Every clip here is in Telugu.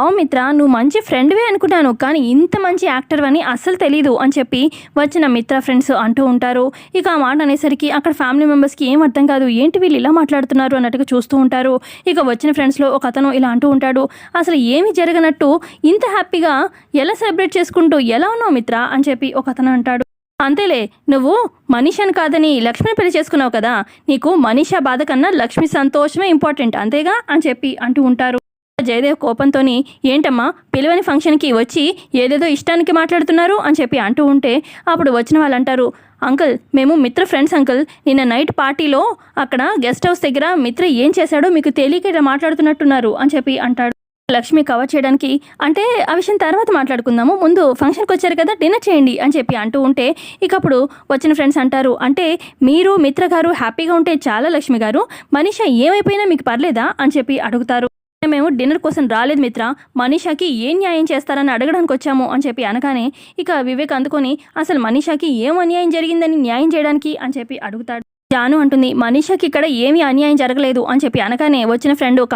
అవు మిత్ర నువ్వు మంచి ఫ్రెండ్వే అనుకున్నాను కానీ ఇంత మంచి యాక్టర్ అని అస్సలు తెలీదు అని చెప్పి వచ్చిన మిత్ర ఫ్రెండ్స్ అంటూ ఉంటారు. ఇక ఆ మాట అనేసరికి అక్కడ ఫ్యామిలీ మెంబర్స్కి ఏం అర్థం కాదు ఏంటి వీళ్ళు ఇలా మాట్లాడుతున్నారు అన్నట్టుగా చూస్తూ ఉంటారు. ఇక వచ్చిన ఫ్రెండ్స్లో ఒక అతను ఇలా అంటూ ఉంటాడు అసలు ఏమి జరగనట్టు ఇంత హ్యాపీగా ఎలా సెలబ్రేట్ చేసుకుంటూ ఎలా ఉన్నావు మిత్ర? అని చెప్పి ఒక అతను అంటాడు. అంతేలే నువ్వు మనీషాని కాదని లక్ష్మిని పెళ్ళి చేసుకున్నావు కదా నీకు మనీషా బాధ కన్నా లక్ష్మి సంతోషమే ఇంపార్టెంట్ అంతేగా? అని చెప్పి అంటూ ఉంటారు. జయదేవ్ కోపంతోని ఏంటమ్మా పిలువని ఫంక్షన్కి వచ్చి ఏదేదో ఇష్టానికి మాట్లాడుతున్నారు? అని చెప్పి అంటూ ఉంటే అప్పుడు వచ్చిన వాళ్ళు అంటారు అంకుల్ మేము మిత్ర ఫ్రెండ్స్ అంకుల్ నిన్న నైట్ పార్టీలో అక్కడ గెస్ట్ హౌస్ దగ్గర మిత్ర ఏం చేశాడో మీకు తెలియక ఇలా మాట్లాడుతున్నట్టున్నారు అని చెప్పి అంటాడు. లక్ష్మి కవర్ చేయడానికి అంటే ఆ విషయం తర్వాత మాట్లాడుకుందాము ముందు ఫంక్షన్కి వచ్చారు కదా డిన్నర్ చేయండి అని చెప్పి అంటూ ఉంటే ఇక అప్పుడు వచ్చిన ఫ్రెండ్స్ అంటారు అంటే మీరు మిత్ర గారు హ్యాపీగా ఉంటే చాలా లక్ష్మి గారు మనీషా ఏమైపోయినా మీకు పర్లేదా? అని చెప్పి అడుగుతారు. మేము డిన్నర్ కోసం రాలేదు మిత్ర. మనీషాకి ఏం న్యాయం చేస్తారని అడగడానికి వచ్చాము అని చెప్పి అనగానే ఇక వివేక్ అందుకొని అసలు మనీషాకి ఏం అన్యాయం జరిగిందని న్యాయం చేయడానికి? అని చెప్పి అడుగుతాడు. జాను అంటుంది మనీషాకి ఇక్కడ ఏమీ అన్యాయం జరగలేదు? అని చెప్పి అనగానే వచ్చిన ఫ్రెండ్ ఒక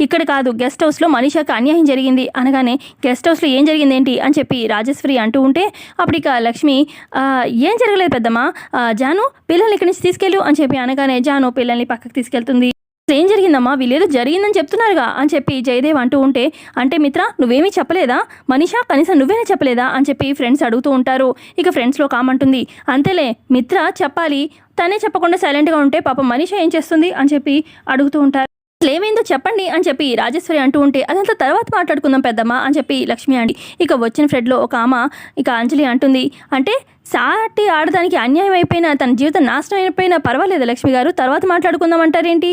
ఇక్కడ కాదు గెస్ట్ హౌస్లో మనీషాకి అన్యాయం జరిగింది. అనగానే గెస్ట్ హౌస్లో ఏం జరిగింది ఏంటి అని చెప్పి రాజేశ్వరి అంటూ ఉంటే అప్పుడు ఇక లక్ష్మి ఏం జరగలేదు పెద్దమ్మా. జాను పిల్లల్ని ఇక్కడి నుంచి తీసుకెళ్ళు. అని చెప్పి అనగానే జాను పిల్లల్ని పక్కకు తీసుకెళ్తుంది. జరిగిందమ్మా వీళ్ళేదో జరిగిందని చెప్తున్నారుగా అని చెప్పి జయదేవ్ అంటూ ఉంటే అంటే మిత్ర నువ్వేమీ చెప్పలేదా? మనిషా కనీసం నువ్వేనా చెప్పలేదా? అని చెప్పి ఫ్రెండ్స్ అడుగుతూ ఉంటారు. ఇక ఫ్రెండ్స్లో కామంటుంది అంతేలే మిత్ర చెప్పాలి. తనే చెప్పకుండా సైలెంట్గా ఉంటే పాప మనిష ఏం చేస్తుంది? అని చెప్పి అడుగుతూ ఉంటారు. ఏమైందో చెప్పండి అని చెప్పి రాజేశ్వరి అంటూ ఉంటే అదంతా తర్వాత మాట్లాడుకుందాం పెద్దమ్మ అని చెప్పి లక్ష్మి అండి. ఇక వచ్చిన ఫ్రెడ్లో ఒక ఆమె ఇక అంజలి అంటుంది అంటే సాటి ఆడదానికి అన్యాయం అయిపోయినా తన జీవితం నాశనం అయిపోయినా పర్వాలేదు లక్ష్మి గారు తర్వాత మాట్లాడుకుందాం అంటారేంటి?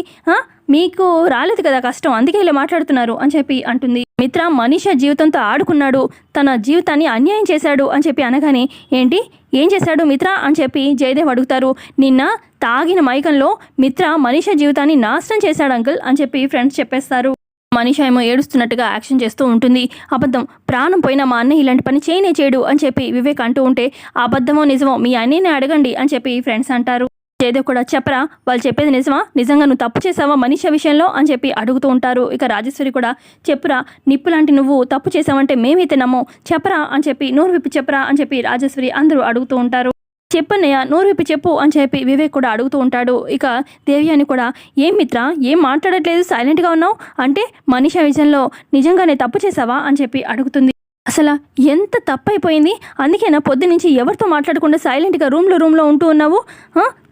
మీకు రాలేదు కదా కష్టం అందుకే ఇలా మాట్లాడుతున్నారు అని చెప్పి అంటుంది. మిత్ర మనీష జీవితంతో ఆడుకున్నాడు తన జీవితాన్ని అన్యాయం చేశాడు అని చెప్పి అనగానే ఏంటి? ఏం చేశాడు మిత్ర అని చెప్పి జయదేవ్ అడుగుతారు. నిన్న తాగిన మైకంలో మిత్ర మనీష జీవితాన్ని నాశనం చేశాడు అంకుల్ అని చెప్పి ఫ్రెండ్స్ చెప్పేస్తారు. మనీష ఏమో ఏడుస్తున్నట్టుగా యాక్షన్ చేస్తూ ఉంటుంది. అబద్ధం ప్రాణం పోయిన మా అన్నయ్య ఇలాంటి పని చేయనే చేయడు అని చెప్పి వివేక్ అంటూ ఉంటే అబద్ధమో నిజమో మీ అన్నయ్యని అడగండి అని చెప్పి ఫ్రెండ్స్ అంటారు. జయదేవ్ కూడా చెప్పరా? వాళ్ళు చెప్పేది నిజమా? నిజంగా నువ్వు తప్పు చేసావా మనిషి విషయంలో? అని చెప్పి అడుగుతూ ఉంటారు. ఇక రాజేశ్వరి కూడా చెప్పురా నిప్పు లాంటి నువ్వు తప్పు చేసావంటే మేమైతే నమ్మో. చెప్పరా అని చెప్పి నోరు విప్పి చెప్పరా అని చెప్పి రాజేశ్వరి అందరూ అడుగుతూ ఉంటారు. చెప్పన్నయ్య నోరు విప్పి చెప్పు అని చెప్పి వివేక్ కూడా అడుగుతూ ఉంటాడు. ఇక దేవి అని కూడా ఏం మిత్ర? ఏం మాట్లాడట్లేదు? సైలెంట్గా ఉన్నావు? అంటే మనిషి విషయంలో నిజంగానే తప్పు చేసావా అని చెప్పి అడుగుతుంది. అసలు ఎంత తప్పైపోయింది? అందుకేనా పొద్దు నుంచి ఎవరితో మాట్లాడకుండా సైలెంట్గా రూమ్లో రూమ్లో ఉంటూ ఉన్నావు?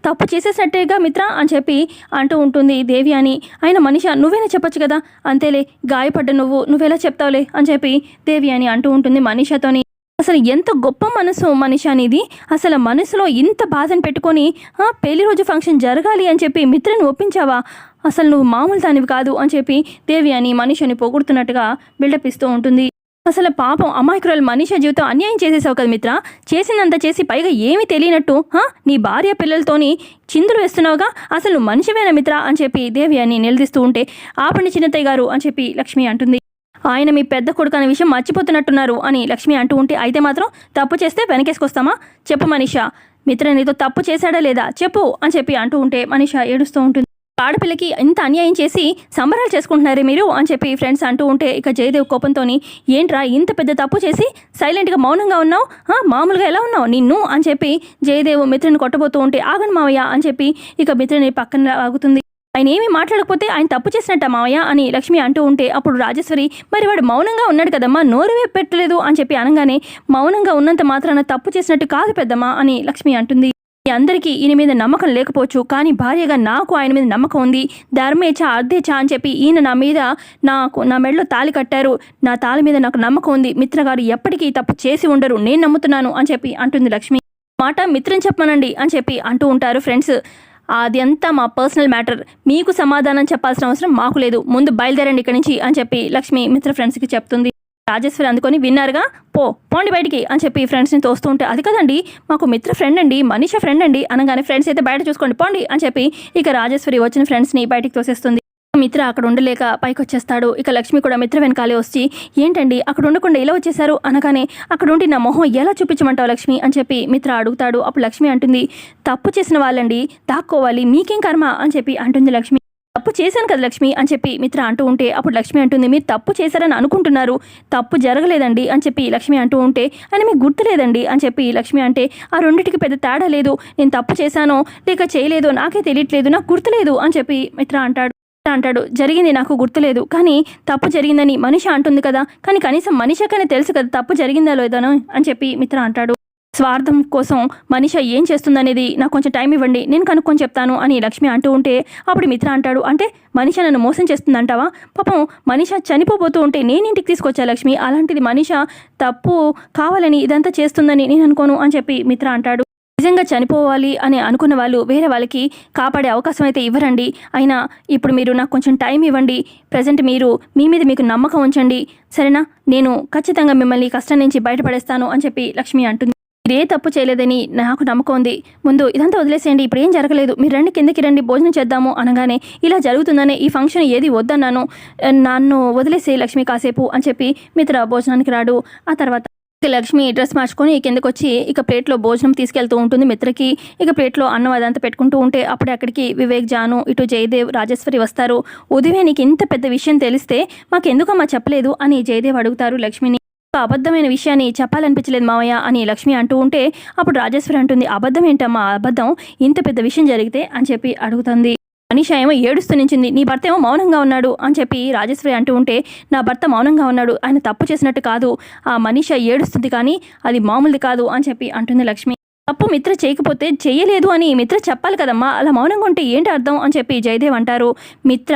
తప్పు చేసేసట్టేగా మిత్ర అని చెప్పి అంటూ ఉంటుంది దేవి అని. ఆయన మనిషి నువ్వేనా చెప్పొచ్చు కదా? అంతేలే గాయపడ్డ నువ్వు నువ్వెలా చెప్తావులే అని చెప్పి దేవి అని అంటూ ఉంటుంది మనిషతోని. అసలు ఎంత గొప్ప మనసు మనిషి అనేది అసలు మనసులో ఇంత బాధను పెట్టుకొని పెళ్ళి రోజు ఫంక్షన్ జరగాలి అని చెప్పి మిత్రని ఒప్పించావా? అసలు నువ్వు మామూలు దానివి కాదు అని చెప్పి దేవి అని మనిషిని పొగుడుతున్నట్టుగా బిల్డప్ ఇస్తూ ఉంటుంది. అసలు పాపం అమాయకురాలు మనిషి జీవితం అన్యాయం చేసేసావు కదా మిత్ర. చేసినంత చేసి పైగా ఏమీ తెలియనట్టు హా? నీ భార్య పిల్లలతోని చిందులు వేస్తున్నావుగా? అసలు మనిషివేనా మిత్ర? అని చెప్పి దేవి అని నిలదీస్తూ ఉంటే ఆపండి చిన్నతయ్య గారు అని చెప్పి లక్ష్మి అంటుంది. ఆయన మీ పెద్ద కొడుకు అనే విషయం మర్చిపోతున్నట్టున్నారు అని లక్ష్మి అంటూ ఉంటే అయితే మాత్రం తప్పు చేస్తే వెనకేసుకొస్తామా? చెప్పు మనీషా. మిత్ర నీతో తప్పు చేశాడా లేదా? చెప్పు అని చెప్పి అంటూ ఉంటే మనీషా ఏడుస్తూ ఉంటుంది. ఆడపిల్లకి ఇంత అన్యాయం చేసి సంబరాలు చేసుకుంటున్నారే మీరు అని చెప్పి ఫ్రెండ్స్ అంటూ ఉంటే ఇక జయదేవ్ కోపంతోని ఏంట్రా ఇంత పెద్ద తప్పు చేసి సైలెంట్గా మౌనంగా ఉన్నావు? మామూలుగా ఎలా ఉన్నావు? నిన్ను? అని చెప్పి జయదేవ్ మిత్రుని కొట్టబోతూ ఉంటే ఆగండి మావయ్య అని చెప్పి ఇక మిత్రుని పక్కన ఆగుతుంది ఆయన ఏమీ మాట్లాడకపోతే ఆయన తప్పు చేసినట్ట మావయ్య అని లక్ష్మి అంటూ ఉంటే అప్పుడు రాజేశ్వరి మరి వాడు మౌనంగా ఉన్నాడు కదమ్మా నోరు పెట్టలేదు అని చెప్పి అనగానే మౌనంగా ఉన్నంత మాత్రాన తప్పు చేసినట్టు కాదు పెద్దమ్మా అని లక్ష్మి అంటుంది. మీ అందరికీ ఈయన మీద నమ్మకం లేకపోవచ్చు కానీ భార్యగా నాకు ఆయన మీద నమ్మకం ఉంది. ధర్మేచ అర్ధేచ అని చెప్పి ఈయన నా మీద నాకు నా మెడలో తాళి కట్టారు. నా తాళి మీద నాకు నమ్మకం ఉంది. మిత్రగారు ఎప్పటికీ తప్పు చేసి ఉండరు. నేను నమ్ముతున్నాను అని చెప్పి అంటుంది లక్ష్మి. మాట మిత్రం చెప్పమనండి అని చెప్పి అంటూ ఉంటారు ఫ్రెండ్స్. అదంతా మా పర్సనల్ మ్యాటర్. మీకు సమాధానం చెప్పాల్సిన అవసరం మాకు లేదు. ముందు బయలుదేరండి ఇక్కడి నుంచి అని చెప్పి లక్ష్మి మిత్ర ఫ్రెండ్స్కి చెప్తుంది. రాజేశ్వరి అందుకొని విన్నారుగా పో పోండి బయటికి అని చెప్పి ఫ్రెండ్స్ని తోస్తూ ఉంటే అది కదండి మాకు మిత్ర ఫ్రెండ్ అండి మనిష ఫ్రెండ్ అండి అనగానే ఫ్రెండ్స్ అయితే బయట చూసుకోండి పోండి అని చెప్పి ఇక రాజేశ్వరి వచ్చిన ఫ్రెండ్స్ని బయటికి తోసేస్తుంది. మిత్ర అక్కడ ఉండలేక పైకి వచ్చేస్తాడు ఇక లక్ష్మి కూడా మిత్ర వెనకాలే వచ్చి ఏంటండి అక్కడ ఉండకుండా ఇలా వచ్చేశారు? అనగానే అక్కడ ఉండి నా మొహం ఎలా చూపించమంటావు లక్ష్మి? అని చెప్పి మిత్ర అడుగుతాడు. అప్పుడు లక్ష్మి అంటుంది తప్పు చేసిన వాళ్ళండి దాక్కోవాలి మీకేం కర్మ? అని చెప్పి అంటుంది లక్ష్మి. తప్పు చేశాను కదా లక్ష్మి అని చెప్పి మిత్ర అంటూ ఉంటే అప్పుడు లక్ష్మి అంటుంది మీరు తప్పు చేశారని అనుకుంటున్నారు. తప్పు జరగలేదండి అని చెప్పి లక్ష్మి అంటూ ఉంటే అని మీకు గుర్తులేదండి అని చెప్పి లక్ష్మి అంటే ఆ రెండింటికి పెద్ద తేడా లేదు. నేను తప్పు చేశానో లేక చేయలేదో నాకే తెలియట్లేదు. నాకు గుర్తులేదు అని చెప్పి మిత్ర అంటాడు. అంటాడు జరిగింది నాకు గుర్తులేదు. కానీ తప్పు జరిగిందని మనిషి అంటుంది కదా. కానీ కనీసం మనిషికనే తెలుసు కదా తప్పు జరిగిందా లేదనో అని చెప్పి మిత్ర అంటాడు. స్వార్థం కోసం మనిష ఏం చేస్తుందనేది నాకు కొంచెం టైం ఇవ్వండి నేను కనుక్కొని చెప్తాను అని లక్ష్మి అంటూ ఉంటే అప్పుడు మిత్ర అంటాడు అంటే మనిష నన్ను మోసం చేస్తుందంటావా? పాపం మనిష చనిపోబోతూ ఉంటే నేను ఇంటికి తీసుకొచ్చా లక్ష్మి? అలాంటిది మనిష తప్పు కావాలని ఇదంతా చేస్తుందని నేను అనుకోను అని చెప్పి మిత్ర అంటాడు. నిజంగా చనిపోవాలి అని అనుకున్న వాళ్ళు వేరే వాళ్ళకి కాపాడే అవకాశం అయితే ఇవ్వరండి. అయినా ఇప్పుడు మీరు నాకు కొంచెం టైం ఇవ్వండి ప్రజెంట్ మీరు మీ మీద మీకు నమ్మకం ఉంచండి. సరేనా? నేను ఖచ్చితంగా మిమ్మల్ని కష్టం నుంచి బయటపడేస్తాను అని చెప్పి లక్ష్మి అంటుంది. ఏ తప్పు చేయలేదని నాకు నమ్మకం ఉంది. ముందు ఇదంతా వదిలేసేయండి. ఇప్పుడు ఏం జరగలేదు. మీరు రండి కిందకి రండి భోజనం చేద్దాము అనగానే ఇలా జరుగుతుందనే ఈ ఫంక్షన్ ఏది వద్దన్నాను. నన్ను వదిలేసే లక్ష్మి కాసేపు అని చెప్పి మిత్ర భోజనానికి రాడు. ఆ తర్వాత లక్ష్మి డ్రెస్ మార్చుకొని కిందకు వచ్చి ఇక ప్లేట్లో భోజనం తీసుకెళ్తూ ఉంటుంది మిత్రకి. ఇక ప్లేట్లో అన్నం అదంతా పెట్టుకుంటూ ఉంటే అప్పుడే అక్కడికి వివేక్ జాను ఇటు జయదేవ్ రాజేశ్వరి వస్తారు. ఉదయం నీకు ఇంత పెద్ద విషయం తెలిస్తే మాకెందుకమ్మా చెప్పలేదు అని జయదేవ్ అడుగుతారు లక్ష్మిని. అబద్ధమైన విషయాన్ని చెప్పాలనిపించలేదు మావయ్య అని లక్ష్మి అంటూ ఉంటే అప్పుడు రాజేశ్వరి అంటుంది అబద్ధం ఏంటమ్మా? అబద్ధం? ఇంత పెద్ద విషయం జరిగితే? అని చెప్పి అడుగుతుంది. మనిష ఏమో ఏడుస్తూ నించింది. నీ భర్త ఏమో మౌనంగా ఉన్నాడు. అని చెప్పి రాజేశ్వరి అంటూ ఉంటే నా భర్త మౌనంగా ఉన్నాడు. ఆయన తప్పు చేసినట్టు కాదు. ఆ మనిష ఏడుస్తుంది కానీ అది మామూలుది కాదు. అని చెప్పి అంటుంది లక్ష్మి. తప్పు మిత్ర చేయకపోతే చేయలేదు అని మిత్ర చెప్పాలి కదమ్మా. అలా మౌనంగా ఉంటే ఏంటి అర్థం? అని చెప్పి జయదేవ్ అంటారు. మిత్ర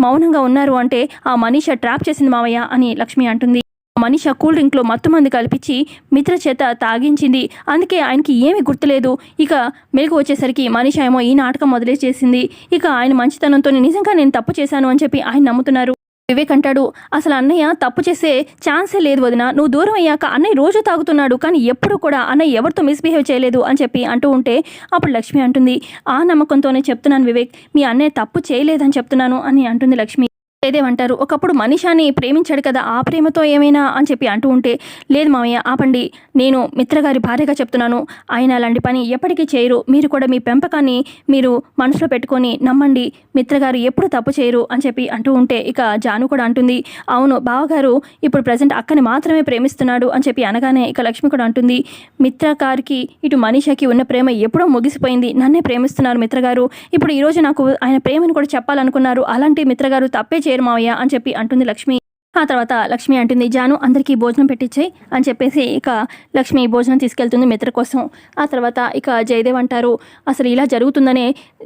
మౌనంగా ఉన్నారు అంటే ఆ మనిష ట్రాప్ చేసింది మావయ్య అని లక్ష్మి అంటుంది. మనిష కూల్ డ్రింక్లో మత్తు మంది కల్పించి మిత్ర చేత తాగించింది. అందుకే ఆయనకి ఏమీ గుర్తులేదు. ఇక మెలకు వచ్చేసరికి మనిష ఏమో ఈ నాటకం మొదలేసేసింది ఇక ఆయన మంచితనంతో నిజంగా నేను తప్పు చేశాను అని చెప్పి ఆయన నమ్ముతున్నారు. వివేక్ అంటాడు అసలు అన్నయ్య తప్పు చేసే ఛాన్సే లేదు వదిన. నువ్వు దూరం అయ్యాక అన్నయ్య రోజు తాగుతున్నాడు. కానీ ఎప్పుడు కూడా అన్నయ్య ఎవరితో మిస్బిహేవ్ చేయలేదు అని చెప్పి అంటూ ఉంటే అప్పుడు లక్ష్మి అంటుంది ఆ నమ్మకంతోనే చెప్తున్నాను వివేక్. మీ అన్నయ్య తప్పు చేయలేదని చెప్తున్నాను అని అంటుంది లక్ష్మి. ఏదేమంటారు? ఒకప్పుడు మనిషాని ప్రేమించాడు కదా ఆ ప్రేమతో ఏమైనా అని చెప్పి అంటూ ఉంటే లేదు మామయ్య ఆపండి నేను మిత్రగారి భార్యగా చెప్తున్నాను ఆయన అలాంటి పని ఎప్పటికీ చేయరు మీరు కూడా మీ పెంపకాన్ని మీరు మనసులో పెట్టుకొని నమ్మండి మిత్రగారు ఎప్పుడు తప్పు చేయరు అని చెప్పి అంటూ ఉంటే ఇక జాను కూడా అంటుంది అవును బావగారు ఇప్పుడు ప్రజెంట్ అక్కని మాత్రమే ప్రేమిస్తున్నాడు అని చెప్పి అనగానే ఇక లక్ష్మి కూడా అంటుంది మిత్రగారికి ఇటు మనీషకి ఉన్న ప్రేమ ఎప్పుడో ముగిసిపోయింది నన్నే ప్రేమిస్తున్నారు మిత్రగారు ఇప్పుడు ఈరోజు నాకు ఆయన ప్రేమను కూడా చెప్పాలనుకున్నారు అలాంటి మిత్రగారు తప్పే చేరు మావయ్య అని చెప్పి అంటుంది లక్ష్మి. ఆ తర్వాత లక్ష్మి అంటుంది జాను అందరికీ భోజనం పెట్టించాయి అని చెప్పేసి ఇక లక్ష్మి భోజనం తీసుకెళ్తుంది మిత్ర కోసం. ఆ తర్వాత ఇక జయదేవ్ అంటారు అసలు ఇలా జరుగుతుందనే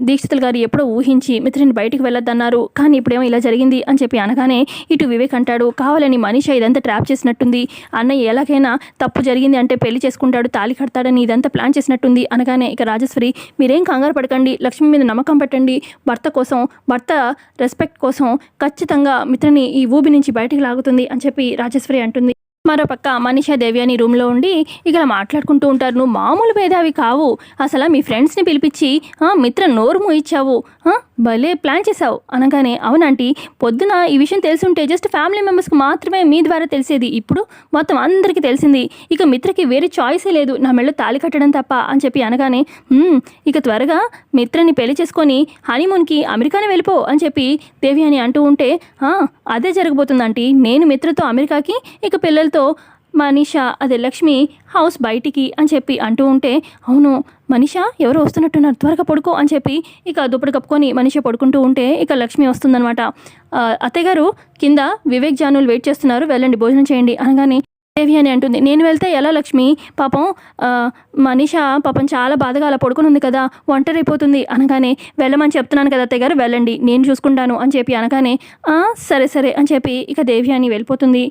దీక్షితులు గారు ఎప్పుడో ఊహించి మిత్రుని బయటికి వెళ్ళొద్దన్నారు. కానీ ఇప్పుడేమో ఇలా జరిగింది అని చెప్పి అనగానే ఇటు వివేక్ అంటాడు కావాలని మనిషి ఇదంతా ట్రాప్ చేసినట్టుంది. అన్నయ్య ఎలాగైనా తప్పు జరిగింది అంటే పెళ్ళి చేసుకుంటాడు తాలి కడతాడని ఇదంతా ప్లాన్ చేసినట్టుంది అనగానే ఇక రాజేశ్వరి మీరేం కంగారు పడకండి లక్ష్మి మీద నమ్మకం పెట్టండి. భర్త కోసం భర్త రెస్పెక్ట్ కోసం ఖచ్చితంగా మిత్రని ఈ ఊబి నుంచి బయట బయటికి లాగుతుంది అని చెప్పి రాజేశ్వరి అంటుంది. మరోపక్క మనీషా దేవి అని రూమ్లో ఉండి ఇక మాట్లాడుకుంటూ ఉంటారు. నువ్వు మామూలు భేదావి కావు. అసలు మీ ఫ్రెండ్స్ని పిలిపించి మిత్ర నోరు మూయిచ్చావు భలే ప్లాన్ చేసావు అనగానే అవునంటీ పొద్దున ఈ విషయం తెలిసి జస్ట్ ఫ్యామిలీ మెంబర్స్కి మాత్రమే మీ ద్వారా తెలిసేది. ఇప్పుడు మొత్తం అందరికీ తెలిసింది. ఇక మిత్రకి వేరే చాయిసే లేదు. నా మెళ్ళో తాళి కట్టడం తప్ప అని చెప్పి అనగానే ఇక త్వరగా మిత్రని పెళ్ళి చేసుకొని హనీమూన్కి అమెరికానే వెళ్ళిపో అని చెప్పి దేవి అని అంటూ ఉంటే అదే జరగబోతుందంటీ నేను మిత్రతో అమెరికాకి ఇక పిల్లలతో మనీషా అదే లక్ష్మి హౌస్ బయటికి అని చెప్పి అంటూ ఉంటే అవును మనిష ఎవరు వస్తున్నట్టున్నారు త్వరగా పడుకో అని చెప్పి ఇక దుప్పటి కప్పుకొని మనిషి పడుకుంటూ ఉంటే ఇక లక్ష్మి వస్తుందనమాట అత్తగారు కింద వివేక్ జానులు వెయిట్ చేస్తున్నారు వెళ్ళండి భోజనం చేయండి అనగానే దేవి అని అంటుంది. నేను వెళ్తే ఎలా లక్ష్మి? పాపం మనిష పాపం చాలా బాధగా అలా పడుకుని ఉంది కదా ఒంటరి అయిపోతుంది అనగానే వెళ్ళమని చెప్తున్నాను కదా అత్తయ్య గారు వెళ్ళండి నేను చూసుకుంటాను అని చెప్పి అనగానే సరే సరే అని చెప్పి ఇక దేవి అని వెళ్ళిపోతుంది.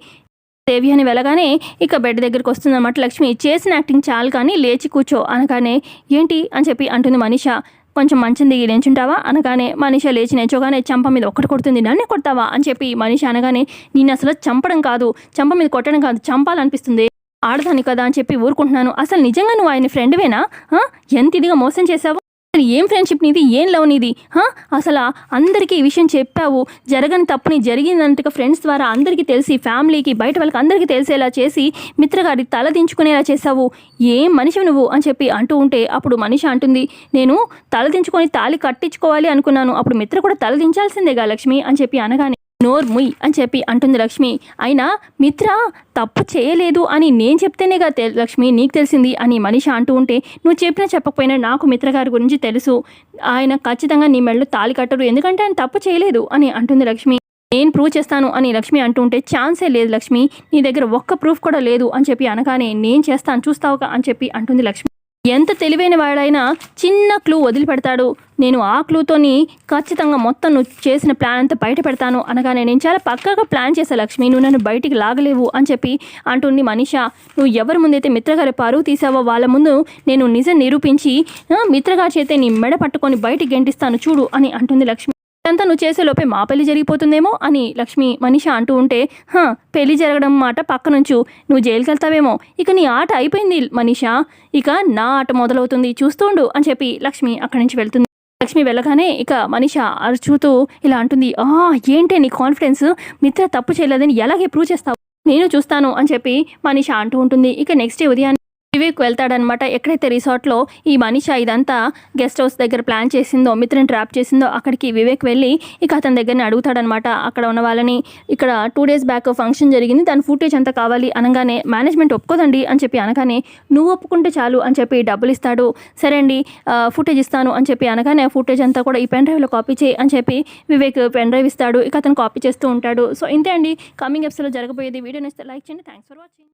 దేవి అని వెళ్ళగానే ఇక బెడ్ దగ్గరికి వస్తుందన్నమాట. లక్ష్మి చేసిన యాక్టింగ్ చాలు కానీ లేచి కూర్చో అనగానే ఏంటి? అని చెప్పి అంటుంది మనీష. కొంచెం మంచం దిగి లేచుంటావా? అనగానే మనిష లేచి నేర్చోగానే చంప మీద ఒక్కటి కొడుతుంది. నన్నే కొడతావా? అని చెప్పి మనిష అనగానే నేను అసలు చంపడం కాదు. చంప మీద కొట్టడం కాదు. చంపాలనిపిస్తుంది. ఆడదాని కదా అని చెప్పి ఊరుకుంటున్నాను. అసలు నిజంగా నువ్వు ఆయన ఫ్రెండ్వేనా ఎంత ఇదిగా మోసం చేశావు? ఏం ఫ్రెండ్షిప్ నీది? ఏం లవ్ నీది? హా? అసలు అందరికీ ఈ విషయం చెప్పావు. జరగని తప్పుని జరిగిందంటగా ఫ్రెండ్స్ ద్వారా అందరికీ తెలిసి ఫ్యామిలీకి బయట వాళ్ళకి అందరికీ తెలిసేలా చేసి మిత్రగారి తల దించుకునేలా చేసావు ఏం మనిషి నువ్వు? అని చెప్పి అంటూ ఉంటే అప్పుడు మనిషి అంటుంది నేను తల దించుకొని తాళి కట్టించుకోవాలి అనుకున్నాను. అప్పుడు మిత్ర కూడా తల దించాల్సిందేగా లక్ష్మి? అని చెప్పి అనగానే నోర్ముయ్ అని చెప్పి అంటుంది లక్ష్మి. అయినా మిత్ర తప్పు చేయలేదు అని నేను చెప్తేనేగా తె లక్ష్మి నీకు తెలిసింది అని మనిషి అంటూ ఉంటే నువ్వు చెప్పినా చెప్పకపోయినా నాకు మిత్ర గారి గురించి తెలుసు. ఆయన ఖచ్చితంగా నీ మెళ్ళు తాళి కట్టరు. ఎందుకంటే ఆయన తప్పు చేయలేదు అని అంటుంది లక్ష్మి. నేను ప్రూవ్ చేస్తాను అని లక్ష్మి అంటుంటే ఛాన్సే లేదు లక్ష్మి. నీ దగ్గర ఒక్క ప్రూఫ్ కూడా లేదు అని చెప్పి అనగానే నేను చేస్తాను చూస్తావుగా అని చెప్పి అంటుంది లక్ష్మి. ఎంత తెలివైన వాడైనా చిన్న క్లూ వదిలిపెడతాడు. నేను ఆ క్లూతోని ఖచ్చితంగా మొత్తం నువ్వు చేసిన ప్లాన్ అంతా బయట పెడతాను అనగానే నేను చాలా పక్కాగా ప్లాన్ చేశా లక్ష్మి. నువ్వు నన్ను బయటికి లాగలేవు అని చెప్పి అంటుంది మనీషా. నువ్వు ఎవరి ముందైతే మిత్రగారి పరువు తీసావో వాళ్ళ ముందు నేను నిజం నిరూపించి మిత్రగారి చేతే నీ మెడ పట్టుకొని బయటికి గెంటిస్తాను చూడు అని అంటుంది లక్ష్మి. అంతా నువ్వు చేసే లోపే మా పెళ్ళి జరిగిపోతుందేమో అని లక్ష్మి మనిష అంటూ ఉంటే హా పెళ్ళి జరగడం మాట పక్క నుంచు నువ్వు జైలుకి వెళ్తావేమో ఇక నీ ఆట అయిపోయింది మనిష. ఇక నా ఆట మొదలవుతుంది. చూస్తుండు అని చెప్పి లక్ష్మి అక్కడి నుంచి వెళ్తుంది. లక్ష్మి వెళ్ళగానే ఇక మనిష అరుచుతూ ఇలా అంటుంది ఆ ఏంటే నీ కాన్ఫిడెన్స్ మిత్ర తప్పు చేయలేదని ఎలాగే ప్రూవ్ చేస్తావు? నేను చూస్తాను అని చెప్పి మనిష అంటూ ఉంటుంది. ఇక నెక్స్ట్ డే ఉదయాన్నే వివేక్ వెళ్తాడనమాట. ఎక్కడైతే రిసార్ట్లో ఈ మనిష ఇదంతా గెస్ట్ హౌస్ దగ్గర ప్లాన్ చేసిందో మిత్రని ట్రాప్ చేసిందో అక్కడికి వివేక్ వెళ్ళి ఇక అతని దగ్గరని అడుగుతాడనమాట. అక్కడ ఉన్న వాళ్ళని ఇక్కడ టూ డేస్ బ్యాక్ ఫంక్షన్ జరిగింది. దాని ఫుటేజ్ అంతా కావాలి అనగానే మేనేజ్మెంట్ ఒప్పుకోదండి అని చెప్పి అనగానే నువ్వు ఒప్పుకుంటే చాలు అని చెప్పి డబ్బులు ఇస్తాడు. సరే అండి ఫుటేజ్ ఇస్తాను అని చెప్పి అనగానే ఫుటేజ్ అంతా కూడా ఈ పెన్ డ్రైవ్లో కాపీ చేయి అని చెప్పి వివేక్ పెన్ డ్రైవ్ ఇస్తాడు. ఇక అతను కాపీ చేస్తూ ఉంటాడు. సో ఇంతే అండి. కమింగ్ ఎపిసోడ్లో జరగబోయేది. వీడియో నచ్చితే లైక్ చేయండి. Thanks for watching.